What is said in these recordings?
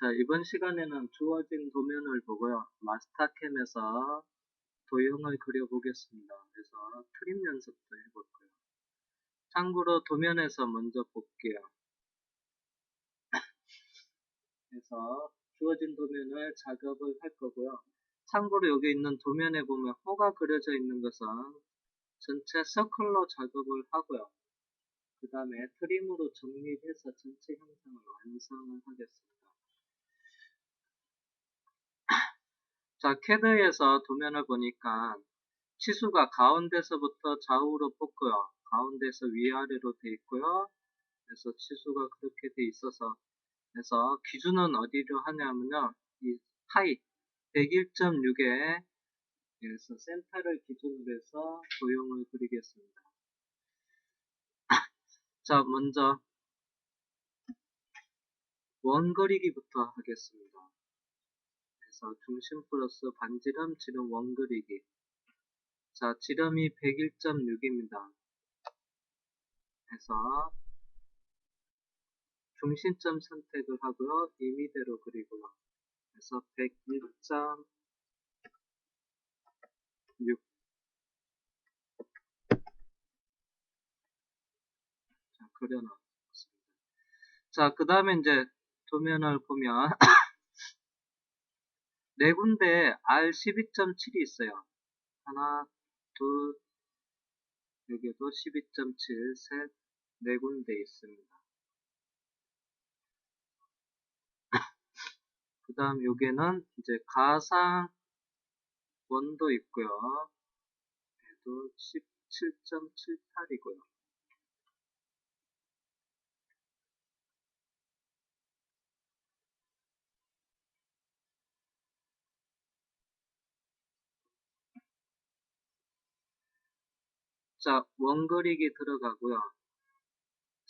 자, 이번 시간에는 주어진 도면을 보고요. 마스터캠에서 도형을 그려보겠습니다. 그래서 트림 연습도 해볼 거예요. 참고로 도면에서 먼저 볼게요. 그래서 주어진 도면을 작업을 할 거고요. 참고로 여기 있는 도면에 보면 호가 그려져 있는 것은 전체 서클로 작업을 하고요. 그 다음에 트림으로 정리해서 전체 형상을 완성을 하겠습니다. 자, 캐드에서 도면을 보니까 치수가 가운데서부터 좌우로 뽑고요. 가운데서 위아래로 돼 있고요. 그래서 치수가 그렇게 돼 있어서 그래서 기준은 어디로 하냐면요. 이 파이 101.6에 그래서 센터를 기준으로 해서 도형을 그리겠습니다. 자, 먼저 원 그리기부터 하겠습니다. 그래서 중심 플러스 반지름, 지름 원 그리기. 자, 지름이 101.6입니다. 그래서 중심점 선택을 하고요. 임의대로 그리고요. 그래서 101.6 자, 그려놨습니다. 자, 그 다음에 이제 도면을 보면 네 군데 R12.7이 있어요. 하나, 둘, 여기도 12.7, 셋, 네 군데 있습니다. 그 다음 여기는 이제 가상 원도 있고요. 얘도 17.78이고요. 자, 원그리기 들어가고요.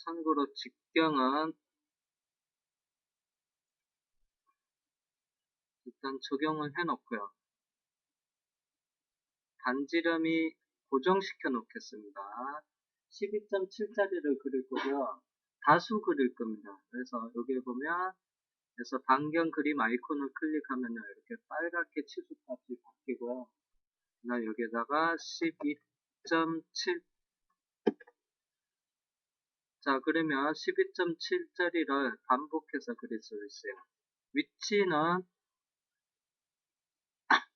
참고로 직경은 일단 적용을 해 놓고요. 반지름이 고정시켜 놓겠습니다. 12.7짜리를 그릴 거고요. 다수 그릴 겁니다. 그래서 여기에 보면 그래서 반경 그림 아이콘을 클릭하면 이렇게 빨갛게 치수값이 바뀌고요. 나 여기에다가 12.7 자 그러면 12.7짜리를 반복해서 그릴 수 있어요. 위치는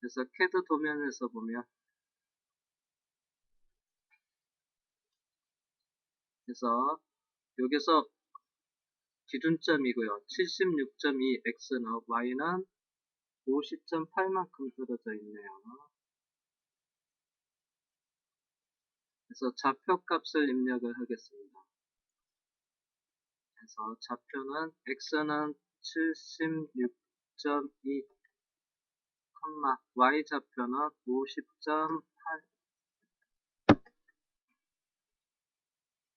그래서 캐드 도면에서 보면 그래서 여기서 기준점이고요. 76.2 x는 y는 50.8만큼 떨어져 있네요. 그래서 좌표값을 입력을 하겠습니다. 그래서 좌표는 x는 76.2 y 좌표는 50.8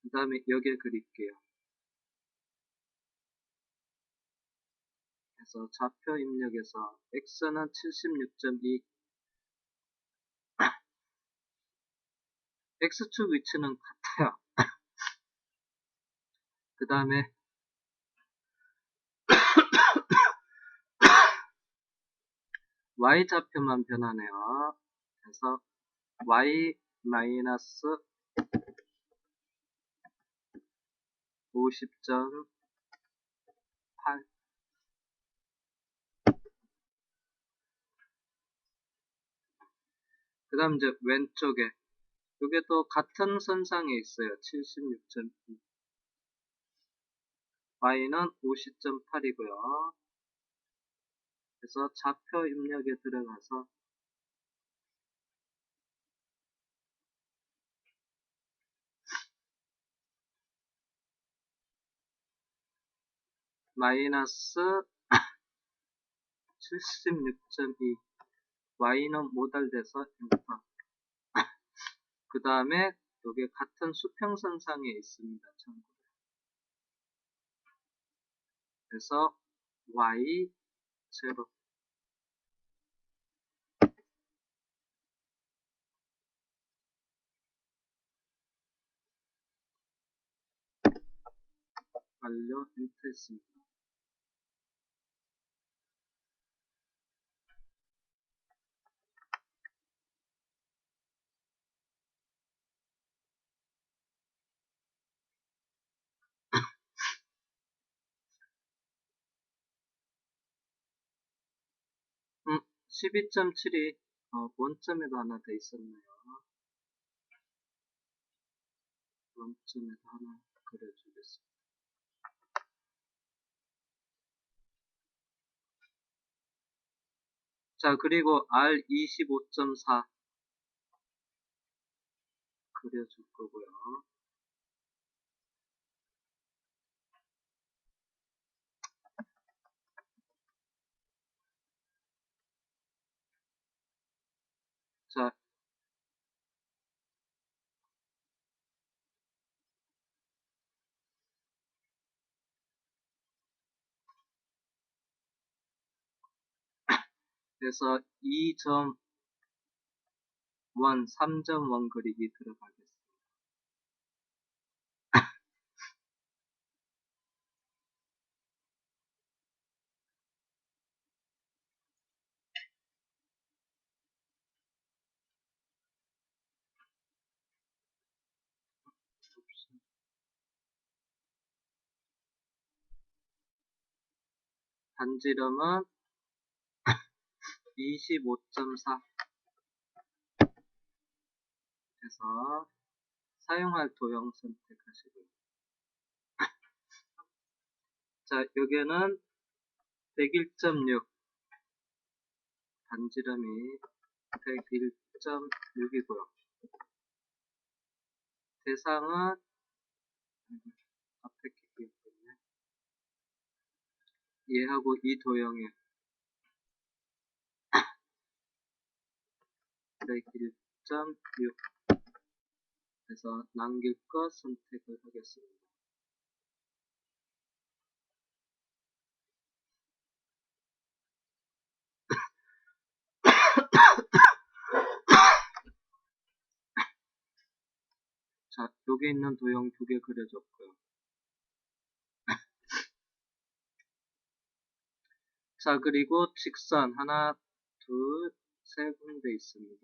그 다음에 여기에 그릴게요. 그래서 좌표 입력에서 x는 76.2 x축 위치는 같아요. 그 다음에 y좌표만 변하네요. 그래서 y 마이너스 50.8그 다음 이제 왼쪽에 이게 또 같은 선상에 있어요. 76.2 y는 50.8이고요. 그래서 좌표 입력에 들어가서 마이너스 76.2 y는 모달돼서 엔터 그 다음에 여기 같은 수평선상에 있습니다. 참고로. 그래서 y 0 완료 엔터 했습니다. 12.7이 어, 원점에도 하나 더 있었네요. 원점에도 하나 그려주겠습니다. 자, 그리고 R25.4 그려줄 거고요. 자, 그래서 2점 원, 3점 원 그리기 들어가겠습니다. 반지름은 25.4 해서 사용할 도형 선택하시고요. 자, 여기는 101.6 반지름이 101.6이고요. 대상은 앞에 끼기였거든요. 얘하고 이 도형에 101.6 해서 남길 것 선택을 하겠습니다. 자, 여기 있는 도형 두 개 그려줬고요. 자, 그리고 직선 하나, 둘, 세 군데 있습니다.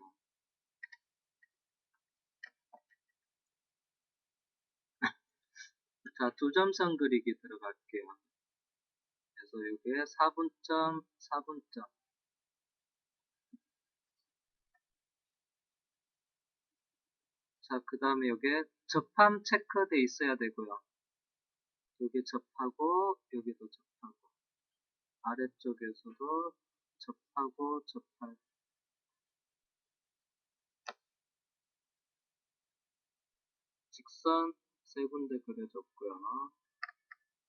자, 두 점선 그리기 들어갈게요. 그래서 여기에 4분점, 4분점. 자, 그 다음에 여기에 접함 체크돼 있어야 되고요. 여기 접하고, 여기도 접하고. 아래쪽에서도 접하고, 접할. 직선 세 군데 그려줬고요.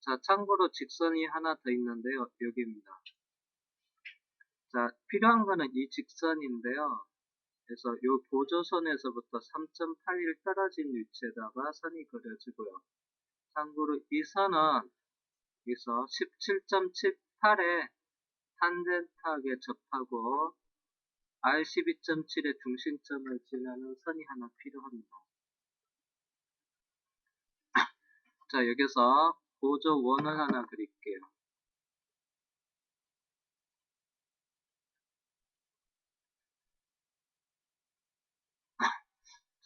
자, 참고로 직선이 하나 더 있는데요. 여기입니다. 자, 필요한 거는 이 직선인데요. 그래서 이 보조선에서부터 3.81 떨어진 위치에다가 선이 그려지고요. 참고로 이 선은 여기서 17.78에 탄젠트하게 접하고 R12.7의 중심점을 지나는 선이 하나 필요합니다. 자, 여기서 보조 원을 하나 그릴게요.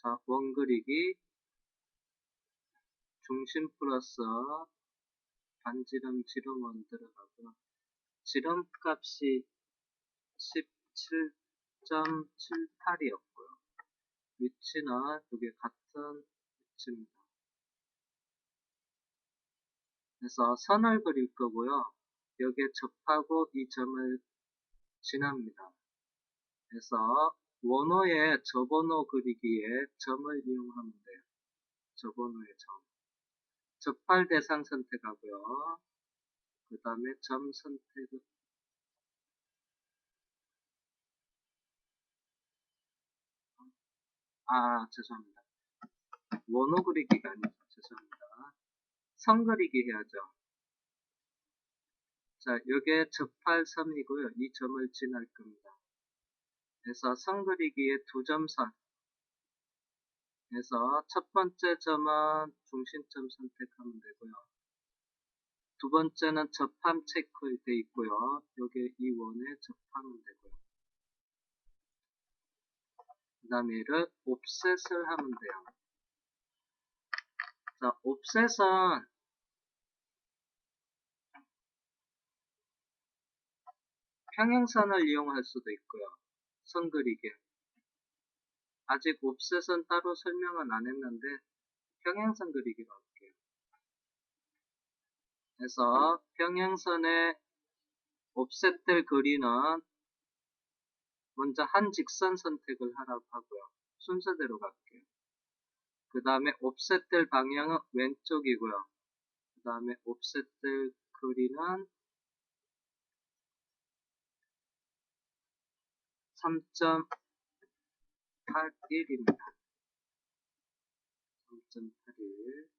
자, 원 그리기 중심 플러스 반지름 지름 원 들어가고요. 지름 값이 17.78이었고요. 위치는 여기 같은 위치입니다. 그래서 선을 그릴 거고요. 여기에 접하고 이 점을 지납니다. 그래서 원호의 저번호 그리기에 점을 이용하면 돼요. 저번호의 점. 접할 대상 선택하고요. 그 다음에 점 선택을 아 죄송합니다. 원호 그리기가 아니죠. 죄송합니다. 선 그리기 해야죠. 자, 여기에 접할 선이고요. 이 점을 지날 겁니다. 그래서 선 그리기에 두 점선 그래서 첫 번째 점은 중심점 선택하면 되고요. 두 번째는 접함 체크돼 있고요. 여기 이 원에 접하면 되고요. 그 다음에 얘를 옵셋을 하면 돼요. 자, 옵셋은 평행선을 이용할 수도 있고요. 선 그리기. 아직 옵셋은 따로 설명은 안 했는데 평행선 그리기로 할게요. 그래서 평행선에 옵셋들 그리는 먼저 한 직선 선택을 하라고 하고요. 순서대로 갈게요. 그 다음에 옵셋들 방향은 왼쪽이고요. 그 다음에 옵셋들 그리는 3.81입니다. 3.81.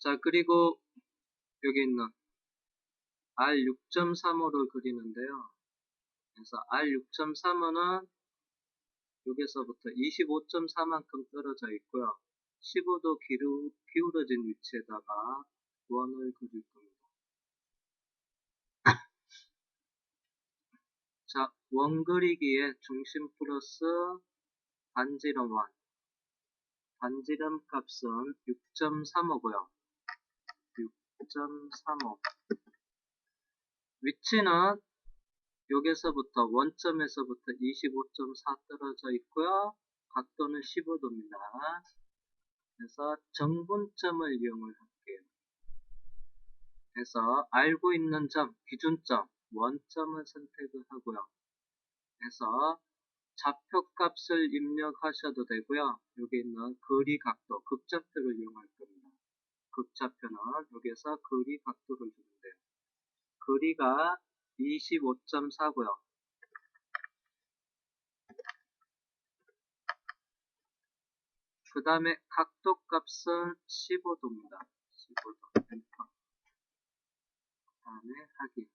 자, 그리고 여기 있는 R6.35를 그리는데요. 그래서 R6.35는 여기서부터 25.4만큼 떨어져 있고요. 15도 기루, 기울어진 위치에다가 원을 그릴 겁니다. 자, 원 그리기에 중심 플러스 반지름 원. 반지름 값은 6.35고요. 6.35 위치는 여기서부터 원점에서부터 25.4 떨어져 있고요. 각도는 15도입니다. 그래서 정분점을 이용을 할게요. 그래서 알고 있는 점, 기준점, 원점을 선택을 하고요. 그래서 좌표값을 입력하셔도 되고요. 여기 있는 거리 각도, 극좌표를 이용할 겁니다. 극좌표는 여기서 거리 각도를 돼요. 거리가 25.4고요. 그 다음에 각도 값은 15도입니다. 15도. 엔터. 그 다음에 하기.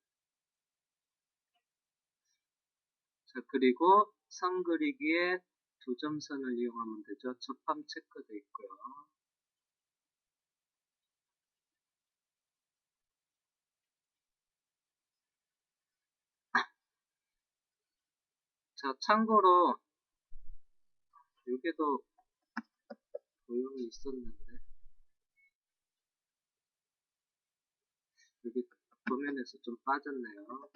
자, 그리고 선 그리기에 두 점선을 이용하면 되죠. 접함 체크되어 있고요. 자, 참고로 여기도 도형이 있었는데 여기 도면에서 좀 빠졌네요.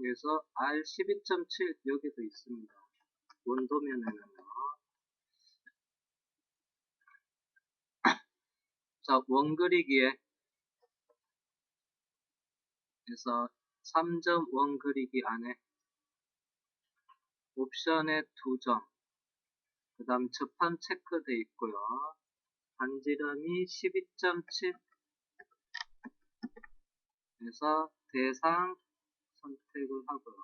그래서 R12.7 여기도 있습니다. 원도면에는요. 자, 원그리기에 그래서 3점 원그리기 안에 옵션에 2점 그 다음 접한 체크되어 있고요. 반지름이 12.7 그래서 대상 선택을 하고요.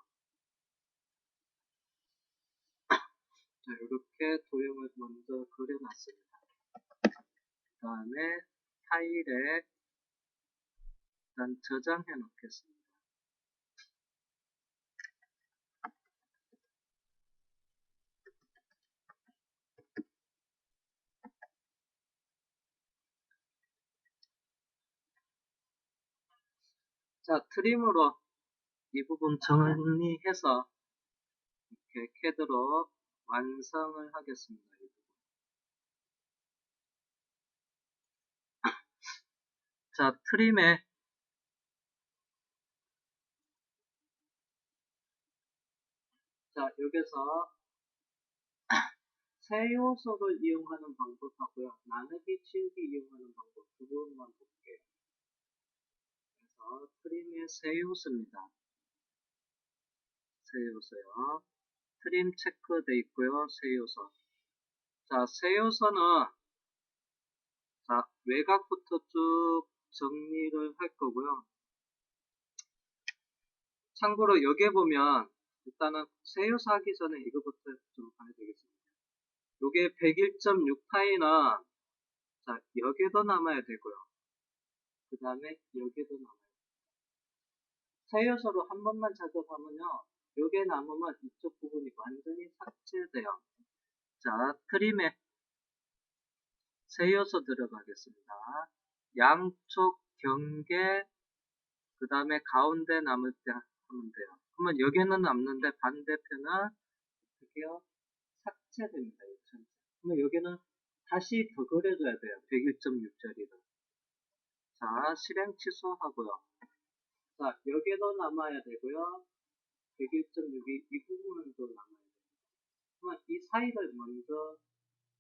자, 이렇게 도형을 먼저 그려놨습니다. 그 다음에 파일에 일단 저장해 놓겠습니다. 자, 트림으로 이 부분 정리해서 이렇게 캐드로 완성을 하겠습니다. 자, 트림에 자, 여기서 세 요소를 이용하는 방법하고요. 나누기, 치우기 이용하는 방법 두 부분만 볼게요. 그래서 트림의 세 요소입니다. 세 요소요. 트림 체크돼 있고요. 세 요소. 자, 세요서는 자, 외곽부터 쭉 정리를 할 거고요. 참고로 여기에 보면 일단은 세요서 하기 전에 이거부터 좀 봐야 되겠습니다. 요게 101.6파이는 자, 여기에도 남아야 되고요. 그 다음에 여기에도 남아야 돼요. 세요서로 한 번만 작업하면요. 요게 남으면 이쪽 부분이 완전히 삭제돼요. 자, 트림에 세요서 들어가겠습니다. 양쪽 경계, 그 다음에 가운데 남을 때 하면 돼요. 그러면 여기는 남는데 반대편은 어떻게 해요? 삭제됩니다. 그러면 여기는 다시 더 그려줘야 돼요. 101.6짜리를. 자, 실행 취소하고요. 자, 여기도 남아야 되고요. 101.6이 이 부분은 또 남아야. 그러면 이 사이를 먼저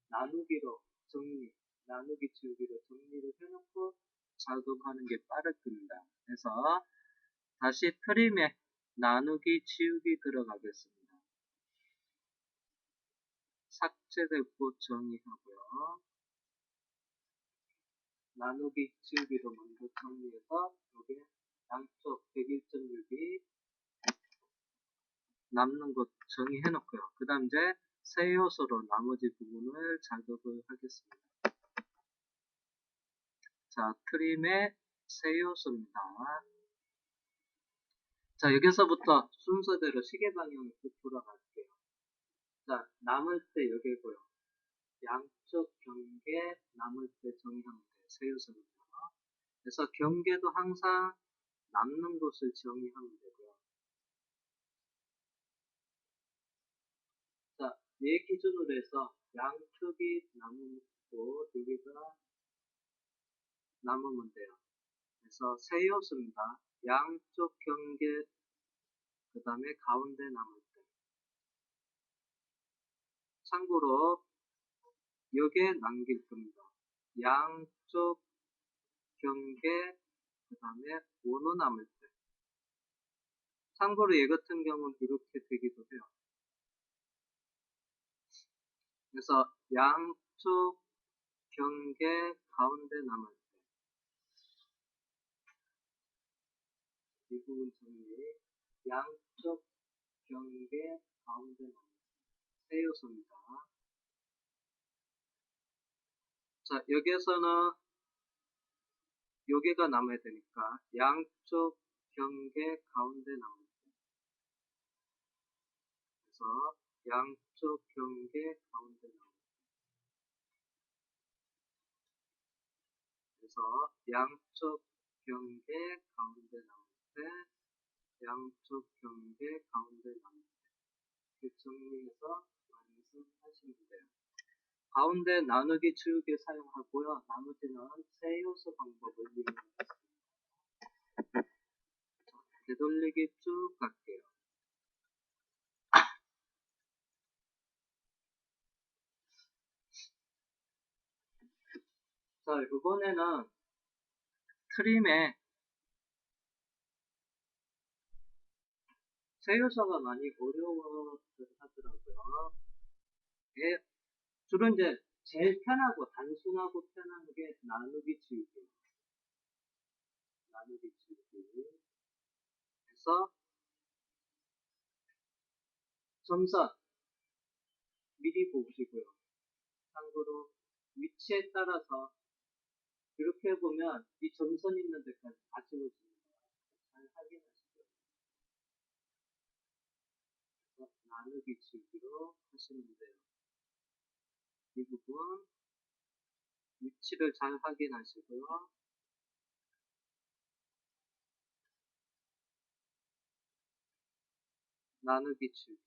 나누기로 정리, 나누기 지우기로 정리를 해놓고 작업하는 게 빠를 겁니다. 그래서 다시 트림에 나누기 지우기 들어가겠습니다. 삭제되고 정리하고요. 나누기 지우기로 먼저 정리해서 여기 양쪽 101.6이 남는 것 정의해 놓고요. 그 다음 이제 세 요소로 나머지 부분을 작업을 하겠습니다. 자, 트림의 세 요소입니다. 자, 여기서부터 순서대로 시계 방향으로 돌아갈게요. 자, 남을 때 여기고요. 양쪽 경계 남을 때 정의하면 돼요. 세 요소입니다. 그래서 경계도 항상 남는 곳을 정의하면 되고요. 자, 얘 기준으로 해서 양쪽이 남고 여기가 남으면 돼요. 그래서 세 요소입니다. 양쪽 경계 그 다음에 가운데 남을 때 참고로 여기에 남길 겁니다. 양쪽 경계 그 다음에 원호 남을 때 참고로 얘 같은 경우는 이렇게 되기도 해요. 그래서 양쪽 경계 가운데 남을 때 이 부분 정리. 양쪽 경계 가운데 남을 때세 요소입니다. 자 여기에서는 여기가 남아야 되니까 양쪽 경계 가운데 남을 때 그래서 양 쪽 경계 가운데 때 그래서 양쪽 경계 가운데 남을 때 양쪽 경계 가운데 남을 때 정리해서 완성하시면 돼요. 가운데 나누기 지우기 사용하고요. 나머지는 세 요소 방법을 이용하겠습니다. 되돌리기 쭉 갈게요. 자, 이번에는 트림에 세 요소가 많이 어려워 하더라고요. 예, 주로 이제 제일 편하고 단순하고 편한 게 나누기 지우기. 나누기 지우기. 그래서 점선 미리 보시고요. 참고로 위치에 따라서 이렇게 보면 이 점선 있는 데까지 다 지워집니다. 잘 확인하시고요. 나누기 지우기로 하시면 돼요. 이 부분 위치를 잘 확인하시고요. 나누기 치우기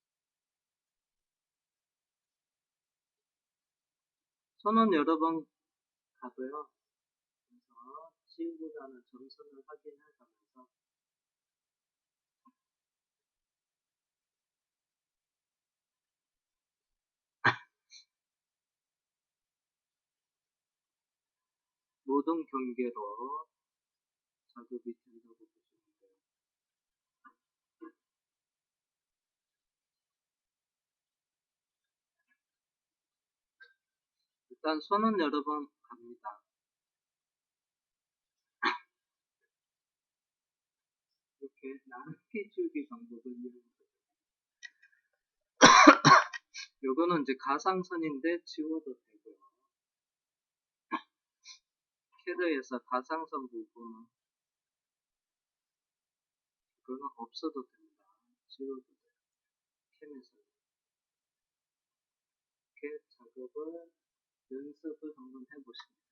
손은 여러 번 가고요. 하는 점선을 확인해 가면서 모든 경계로 작업이 된다고 보시면 돼요. 일단 손은 여러 번 갑니다. 이렇게 줄기 방법을 이용해서 요거는 이제 가상선인데 지워도 되고요. 캐드에서 가상선 부분은 그거는 없어도 됩니다. 지워도 돼요. 캠에서 이렇게 작업을 연습을 한번 해보십니다.